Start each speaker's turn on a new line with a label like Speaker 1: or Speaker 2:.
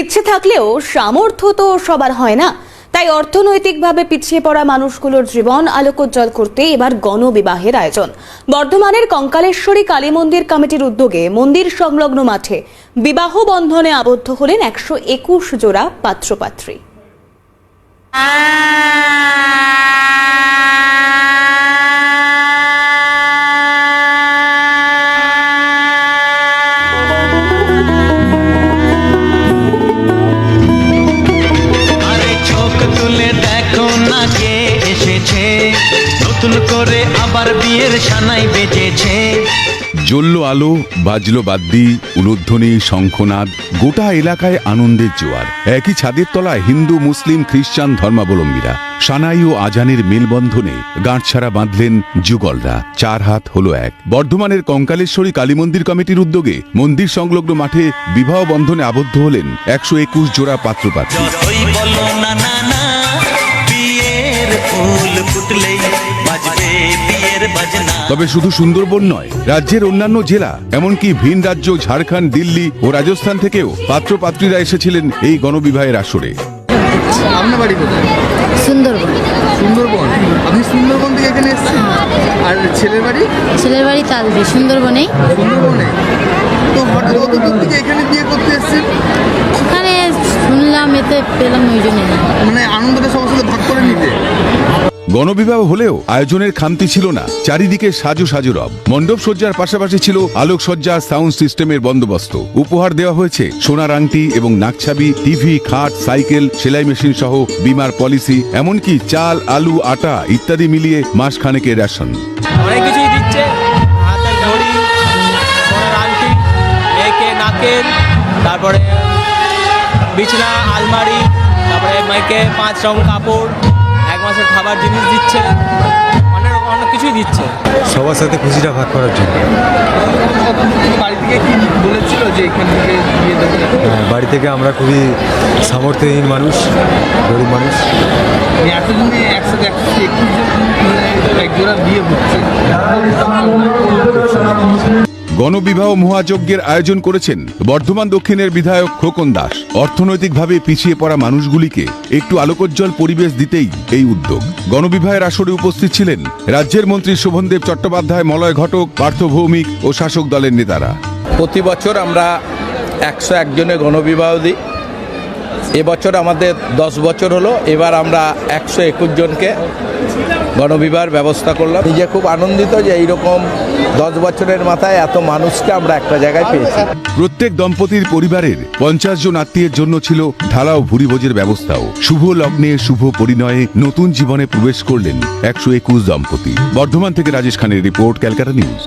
Speaker 1: ইচ্ছে থাকলেও সামর্থ্য তো সবার হয় না। তাই অর্থনৈতিকভাবে পিছিয়ে পড়া মানুষগুলোর জীবন আলোকোজ্জ্বল করতে এবার গণবিবাহের আয়োজন। বর্ধমানের কঙ্কালেশ্বরী কালী মন্দির কমিটির উদ্যোগে মন্দির সংলগ্ন মাঠে বিবাহ বন্ধনে আবদ্ধ হলেন একশো একুশ জোড়া পাত্রপাত্রী।
Speaker 2: নতুন করে আবার বিয়ের সানাই বেজেছে
Speaker 3: জ্বলল আলো বাজলো বাদ্যি উলুধ্বনি শঙ্খনাদ গোটা এলাকায় আনন্দের জোয়ার। একই ছাদের তলায় হিন্দু মুসলিম খ্রিস্টান ধর্মাবলম্বীরা। সানাই ও আজানের মেলবন্ধনে গাঁটছাড়া বাঁধলেন যুগলরা। চার হাত হলো এক। বর্ধমানের কঙ্কালেশ্বরী কালী মন্দির কমিটির উদ্যোগে মন্দির সংলগ্ন মাঠে বিবাহ বন্ধনে আবদ্ধ হলেন একশো একুশ জোড়া পাত্রপাত্রী।
Speaker 2: ফুল ফুটলেই বাজবে বিয়ের বাজনা।
Speaker 3: তবে শুধু সুন্দরবন নয় রাজ্যের অন্যান্য জেলা এমনকি ভিন রাজ্য ঝাড়খণ্ড দিল্লি ও রাজস্থান থেকেও পাত্রপাত্রীরা এসেছিলেন এই গণবিবাহের আসরে।
Speaker 4: আপনার বাড়ি কোথায়?
Speaker 5: সুন্দরবন।
Speaker 4: সুন্দরবন? আপনি সুন্দরবন থেকে এখানে এসেছেন? আর ছেলের বাড়ি?
Speaker 5: ছেলের বাড়ি তালদি সুন্দরবনেই
Speaker 4: সুন্দরবনে? তো হঠাৎ অত দূর থেকে এখানে বিয়ে করতে এসেছেন?
Speaker 5: সেখানে শুনলাম এতে পেলাম ওই জন্য।
Speaker 4: মানে আনন্দটা সবার সাথে ভাগ করে নিতে?
Speaker 3: গণবিবাহ হলেও আয়োজনের খামতি ছিল না। চারিদিকে সাজু সাজু রব। মণ্ডপ সজ্জার পাশাপাশি ছিল আলোকসজ্জা, সাউন্ড সিস্টেমের বন্দোবস্ত। উপহার দেওয়া হয়েছে সোনার আংটি এবং নাকছাবি, টিভি, খাট, সাইকেল, সেলাই মেশিন সহ বিমার পলিসি, এমনকি চাল, আলু, আটা ইত্যাদি মিলিয়ে মাস খানেকের রেশন
Speaker 6: তারপরে বিছনা, আলমারি, তারপরে মেয়েকে পাঁচ রং কাপড়। মাসের খাবার জিনিস দিচ্ছে অনেক অনেক কিছুই দিচ্ছে।
Speaker 7: সবার সাথে খুশিটা ভাগ করার জন্য।
Speaker 4: বাড়ি থেকে কি বলেছিল যে এখান থেকে দেবো?
Speaker 7: হ্যাঁ, বাড়ি থেকে আমরা খুবই সামর্থ্যহীন মানুষ গরিব মানুষ।
Speaker 4: এতদিনে একসাথে একসাথে একুশ জন মানে এক জোড়া বিয়ে হচ্ছে।
Speaker 3: গণবিবাহ মহাযজ্ঞের আয়োজন করেছেন বর্ধমান দক্ষিণের বিধায়ক খোকন দাস। অর্থনৈতিকভাবে পিছিয়ে পড়া মানুষগুলিকে একটু আলোকোজ্জ্বল পরিবেশ দিতেই এই উদ্যোগ। গণবিবাহের আসরে উপস্থিত ছিলেন রাজ্যের মন্ত্রী শোভনদেব চট্টোপাধ্যায়, মলয় ঘটক পার্থ ভৌমিক ও শাসক দলের নেতারা।
Speaker 8: প্রতি বছর আমরা একশো একজনে গণবিবাহ দিই। এবছর আমাদের দশ বছর হলো, এবার আমরা একশো একুশ জনকে গণবিবাহের ব্যবস্থা করলাম। নিজে খুব আনন্দিত যে এইরকম দশ বছরের মাথায় এত মানুষকে আমরা একটা জায়গায় পেয়েছি।
Speaker 3: প্রত্যেক দম্পতির পরিবারের পঞ্চাশ জন আত্মীয়ের জন্য ছিল ঢালাও ভুরিভোজের ব্যবস্থাও। শুভ লগ্নে, শুভ পরিণয়ে নতুন জীবনে প্রবেশ করলেন একশো একুশ দম্পতি। বর্ধমান থেকে রাজেশ খানের রিপোর্ট, ক্যালকাটা নিউজ।